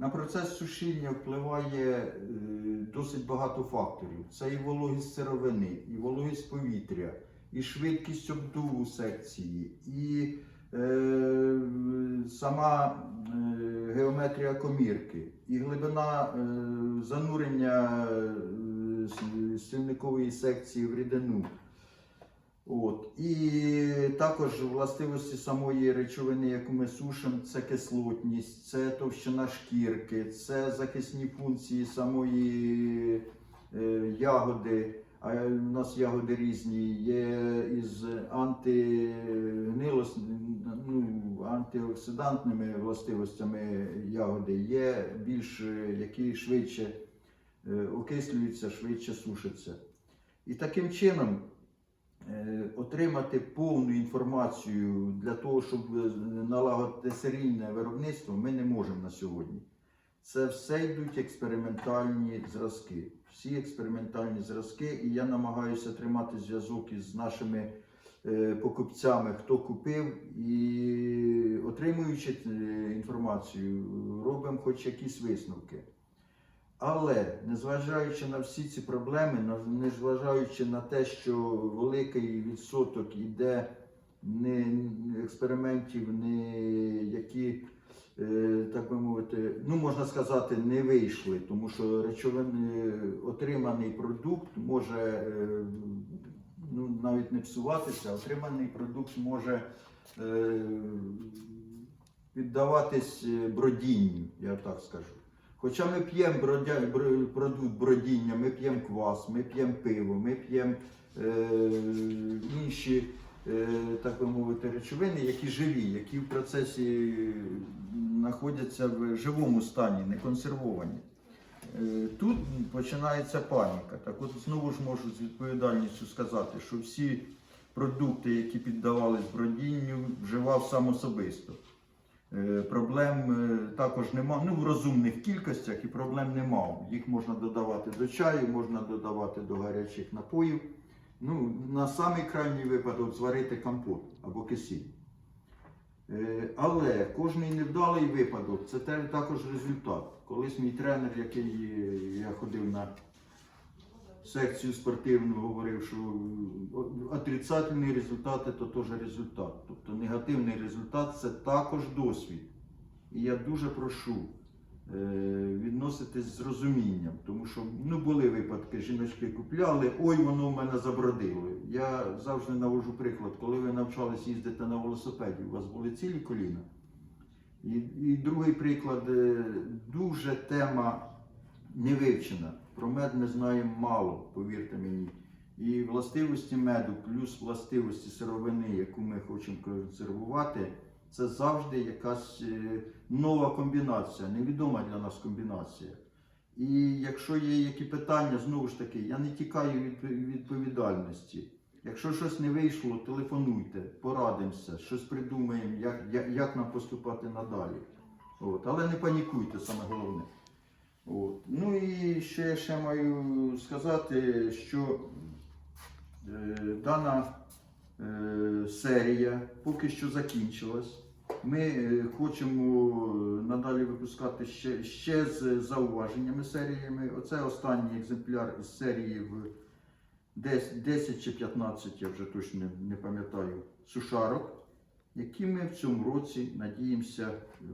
На процес сушіння впливає е, досить багато факторів. Це і вологість сировини, і вологість повітря, і швидкість обдуву секції, і е, сама е, геометрія комірки, і глибина е, занурення е, с- сильникової секції в рідину. От. І також властивості самої речовини, яку ми сушимо, це кислотність, це товщина шкірки, це захисні функції самої е, ягоди. А у нас ягоди різні, є із антигнилос, ну, антиоксидантними властивостями ягоди, є більш е, які швидше е, окислюються, швидше сушаться. І таким чином е, отримати повну інформацію для того, щоб е, налагодити серійне виробництво, ми не можемо на сьогодні. Це все йдуть експериментальні зразки. Всі експериментальні зразки, і я намагаюся тримати зв'язок із нашими е, покупцями, хто купив, і отримуючи е, інформацію, робимо хоч якісь висновки. Але незважаючи на всі ці проблеми, незважаючи на те, що великий відсоток іде не експериментів, не які, е, так би мовити, ну можна сказати, не вийшли, тому що речовини, отриманий продукт може е, ну, навіть не псуватися, отриманий продукт може е, піддаватись е, бродінню, я так скажу. Хоча ми п'ємо продукт бродіння, ми п'ємо квас, ми п'ємо пиво, ми п'ємо е, інші, е, так би мовити, речовини, які живі, які в процесі знаходяться в живому стані, не консервовані. Е, Тут починається паніка. Так от знову ж можу з відповідальністю сказати, що всі продукти, які піддавались бродінню, вживав сам особисто. Е, Проблем е, також нема. Ну, в розумних кількостях і проблем не мав. Їх можна додавати до чаю, можна додавати до гарячих напоїв. Ну, на самий крайній випадок зварити компот або кисіль. Е, Але кожний невдалий випадок це також результат. Колись мій тренер, який я ходив на секцію спортивну, говорив, що отрицательні результати то теж результат. Тобто негативний результат це також досвід. І я дуже прошу е, відноситись з розумінням, тому що ну, були випадки, жіночки купляли, ой, воно в мене забродило. Я завжди навожу приклад, коли ви навчались їздити на велосипеді, у вас були цілі коліна. І, і другий приклад, е, дуже тема не вивчена. Про мед ми знаємо мало, повірте мені. І властивості меду, плюс властивості сировини, яку ми хочемо консервувати, це завжди якась е, нова комбінація, невідома для нас комбінація. І якщо є які питання, знову ж таки, я не тікаю від відповідальності. Якщо щось не вийшло, телефонуйте, порадимося, щось придумаємо, як, як, як нам поступати надалі. От. Але не панікуйте, саме головне. От. Ну і ще я ще маю сказати, що е, дана е, серія поки що закінчилась. Ми е, хочемо надалі випускати ще, ще з зауваженнями серіями. Оце останній екземпляр із серії в 10, 10 чи 15, я вже точно не, пам'ятаю, сушарок, які ми в цьому році надіємося е,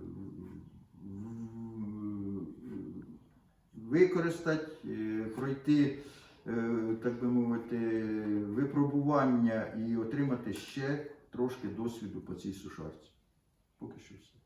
в- використати, е, пройти, е, так би мовити, випробування і отримати ще трошки досвіду по цій сушарці. Поки що все.